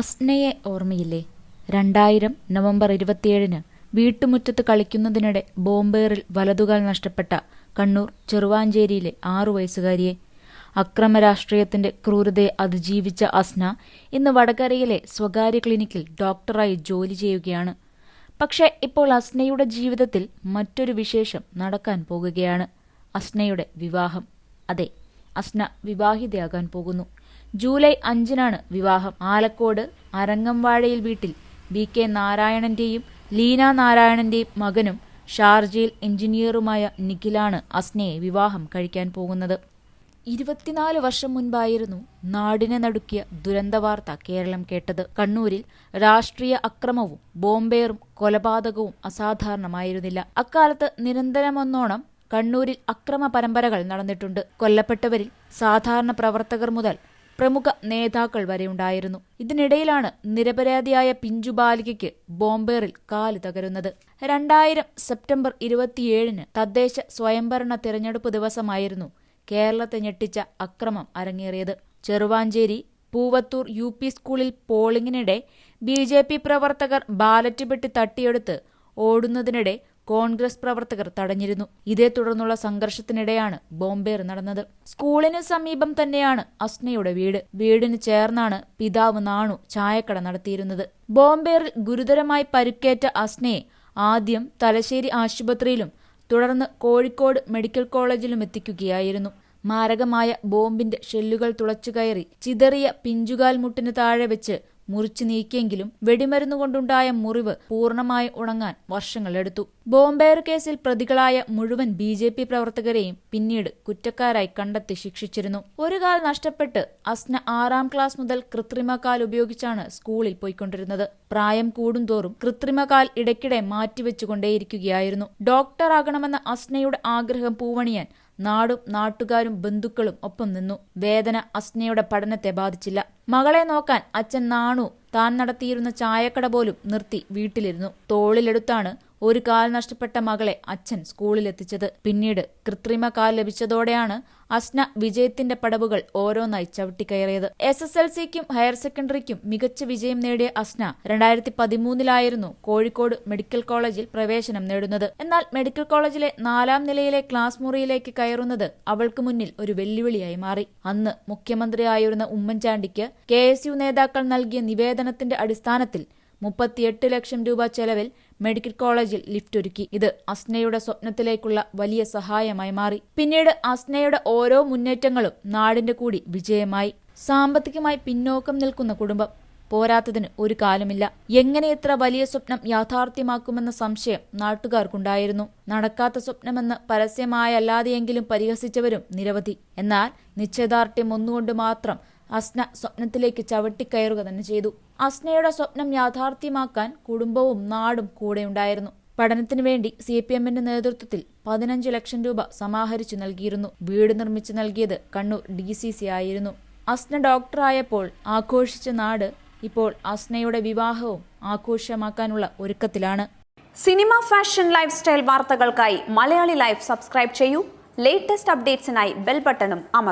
അസ്നയെ ഓർമ്മയില്ലേ? രണ്ടായിരം നവംബർ ഇരുപത്തിയേഴിന് വീട്ടുമുറ്റത്ത് കളിക്കുന്നതിനിടെ ബോംബേറിൽ വലതുകാൽ നഷ്ടപ്പെട്ട കണ്ണൂർ ചെറുവാഞ്ചേരിയിലെ ആറു വയസ്സുകാരിയെ. അക്രമ രാഷ്ട്രീയത്തിന്റെ ക്രൂരതയെ അതിജീവിച്ച അസ്ന ഇന്ന് വടകരയിലെ സ്വകാര്യ ക്ലിനിക്കിൽ ഡോക്ടറായി ജോലി ചെയ്യുകയാണ്. പക്ഷേ ഇപ്പോൾ അസ്നയുടെ ജീവിതത്തിൽ മറ്റൊരു വിശേഷം നടക്കാൻ പോകുകയാണ്. അസ്നയുടെ വിവാഹം. അതെ അസ്ന വിവാഹിതയാകാൻ പോകുന്നു. ജൂലൈ അഞ്ചിനാണ് വിവാഹം. ആലക്കോട് അരങ്ങംവാഴയിൽ വീട്ടിൽ ബി കെ നാരായണന്റെയും ലീന നാരായണന്റെയും മകനും ഷാർജയിൽ എഞ്ചിനീയറുമായ നിഖിലാണ് അസ്നയെ വിവാഹം കഴിക്കാൻ പോകുന്നത്. ഇരുപത്തിനാല് വർഷം മുൻപായിരുന്നു നാടിനെ നടുക്കിയ ദുരന്തവാർത്ത കേരളം കേട്ടത്. കണ്ണൂരിൽ രാഷ്ട്രീയ അക്രമവും ബോംബേറും കൊലപാതകവും അസാധാരണമായിരുന്നില്ല. അക്കാലത്ത് നിരന്തരമൊന്നോണം കണ്ണൂരിൽ അക്രമ പരമ്പരകൾ നടന്നിട്ടുണ്ട്. കൊല്ലപ്പെട്ടവരിൽ സാധാരണ പ്രവർത്തകർ മുതൽ പ്രമുഖ നേതാക്കൾ വരെ ഉണ്ടായിരുന്നു. ഇതിനിടയിലാണ് നിരപരാധിയായ പിഞ്ചു ബാലികയ്ക്ക് ബോംബേറിൽ കാൽ തകരുന്നത്. രണ്ടായിരം സെപ്റ്റംബർ ഇരുപത്തിയേഴിന് തദ്ദേശ സ്വയംഭരണ തിരഞ്ഞെടുപ്പ് ദിവസമായിരുന്നു കേരളത്തെ ഞെട്ടിച്ച അക്രമം അരങ്ങേറിയത്. ചെറുവാഞ്ചേരി പൂവത്തൂർ യു പി സ്കൂളിൽ പോളിംഗിനിടെ ബി ജെ പി പ്രവർത്തകർ ബാലറ്റ് പെട്ടി തട്ടിയെടുത്ത് ഓടുന്നതിനിടെ കോൺഗ്രസ് പ്രവർത്തകർ തടഞ്ഞിരുന്നു. ഇതേ തുടർന്നുള്ള സംഘർഷത്തിനിടെയാണ് ബോംബേർ നടന്നത്. സ്കൂളിന് സമീപം തന്നെയാണ് അസ്നയുടെ വീട്. വീടിന് ചേർന്നാണ് പിതാവ് നാണു ചായക്കട നടത്തിയിരുന്നത്. ബോംബേറിൽ ഗുരുതരമായി പരുക്കേറ്റ അസ്നയെ ആദ്യം തലശ്ശേരി ആശുപത്രിയിലും തുടർന്ന് കോഴിക്കോട് മെഡിക്കൽ കോളേജിലും എത്തിക്കുകയായിരുന്നു. മാരകമായ ബോംബിന്റെ ഷെല്ലുകൾ തുളച്ചുകയറി ചിതറിയ പിഞ്ചുകാൽ മുട്ടിന് താഴെ വെച്ച് മുറിച്ചു നീക്കിയെങ്കിലും വെടിമരുന്ന് കൊണ്ടുണ്ടായ മുറിവ് പൂർണമായി ഉണങ്ങാൻ വർഷങ്ങളെടുത്തു ബോംബേർ കേസിൽ പ്രതികളായ മുഴുവൻ ബി ജെ പി പ്രവർത്തകരെയും പിന്നീട് കുറ്റക്കാരായി കണ്ടെത്തി ശിക്ഷിച്ചിരുന്നു. ഒരു കാൽ നഷ്ടപ്പെട്ട് അസ്ന ആറാം ക്ലാസ് മുതൽ കൃത്രിമകാൽ ഉപയോഗിച്ചാണ് സ്കൂളിൽ പോയിക്കൊണ്ടിരുന്നത്. പ്രായം കൂടുന്തോറും കൃത്രിമകാൽ ഇടയ്ക്കിടെ മാറ്റിവെച്ചുകൊണ്ടേയിരിക്കുകയായിരുന്നു. ഡോക്ടറാകണമെന്ന അസ്നയുടെ ആഗ്രഹം പൂവണിയാൻ നാടും നാട്ടുകാരും ബന്ധുക്കളും ഒപ്പം നിന്നു. വേദന അസ്നയുടെ പഠനത്തെ ബാധിച്ചില്ല. മകളെ നോക്കാൻ അച്ഛൻ നാണു താൻ നടത്തിയിരുന്ന ചായക്കട പോലും നിർത്തി വീട്ടിലിരുന്നു. തോളിലെടുത്താണ് ഒരു കാൽ നഷ്ടപ്പെട്ട മകളെ അച്ഛൻ സ്കൂളിലെത്തിച്ചത്. പിന്നീട് കൃത്രിമ കാൽ ലഭിച്ചതോടെയാണ് അസ്ന വിജയത്തിന്റെ പടവുകൾ ഓരോന്നായി ചവിട്ടിക്കയറിയത്. എസ് എസ് എൽ സിക്കും ഹയർ സെക്കൻഡറിക്കും മികച്ച വിജയം നേടിയ അസ്ന രണ്ടായിരത്തി പതിമൂന്നിലായിരുന്നു കോഴിക്കോട് മെഡിക്കൽ കോളേജിൽ പ്രവേശനം നേടുന്നത്. എന്നാൽ മെഡിക്കൽ കോളേജിലെ നാലാം നിലയിലെ ക്ലാസ് മുറിയിലേക്ക് കയറുന്നത് അവൾക്ക് മുന്നിൽ ഒരു വെല്ലുവിളിയായി മാറി. അന്ന് മുഖ്യമന്ത്രിയായിരുന്ന ഉമ്മൻചാണ്ടിക്ക് കെ നേതാക്കൾ നൽകിയ നിവേദനത്തിന്റെ അടിസ്ഥാനത്തിൽ മുപ്പത്തിയെട്ട് ലക്ഷം രൂപ ചെലവിൽ മെഡിക്കൽ കോളേജിൽ ലിഫ്റ്റ് ഒരുക്കി. ഇത് അസ്നയുടെ സ്വപ്നത്തിലേക്കുള്ള വലിയ സഹായമായി മാറി. പിന്നീട് അസ്നയുടെ ഓരോ മുന്നേറ്റങ്ങളും നാടിന്റെ കൂടി വിജയമായി. സാമ്പത്തികമായി പിന്നോക്കം നിൽക്കുന്ന കുടുംബം പോരാത്തതിന് ഒരു കാലമില്ല. എങ്ങനെ ഇത്ര വലിയ സ്വപ്നം യാഥാർത്ഥ്യമാക്കുമെന്ന സംശയം നാട്ടുകാർക്കുണ്ടായിരുന്നു. നടക്കാത്ത സ്വപ്നമെന്ന് പരസ്യമായല്ലാതെയെങ്കിലും പരിഹസിച്ചവരും നിരവധി. എന്നാൽ നിശ്ചയദാർഢ്യം ഒന്നുകൊണ്ട് മാത്രം അസ്ന സ്വപ്നത്തിലേക്ക് ചവിട്ടിക്കയറുക തന്നെ ചെയ്തു. അസ്നയുടെ സ്വപ്നം യാഥാർത്ഥ്യമാക്കാൻ കുടുംബവും നാടും കൂടെയുണ്ടായിരുന്നു പഠനത്തിനു വേണ്ടി സി പി എമ്മിന്റെ നേതൃത്വത്തിൽ പതിനഞ്ച് ലക്ഷം രൂപ സമാഹരിച്ചു നൽകിയിരുന്നു. വീട് നിർമ്മിച്ചു നൽകിയത് കണ്ണൂർ ഡി സി സി ആയിരുന്നു. അസ്ന ഡോക്ടറായപ്പോൾ ആഘോഷിച്ച നാട് ഇപ്പോൾ അസ്നയുടെ വിവാഹവും ആഘോഷമാക്കാനുള്ള ഒരുക്കത്തിലാണ്. സിനിമ ഫാഷൻ ലൈഫ് സ്റ്റൈൽ വാർത്തകൾക്കായി മലയാളി ലൈഫ് സബ്സ്ക്രൈബ് ചെയ്യൂ. ലേറ്റസ്റ്റ് അപ്ഡേറ്റ്സിനായി ബെൽ ബട്ടണും അമർ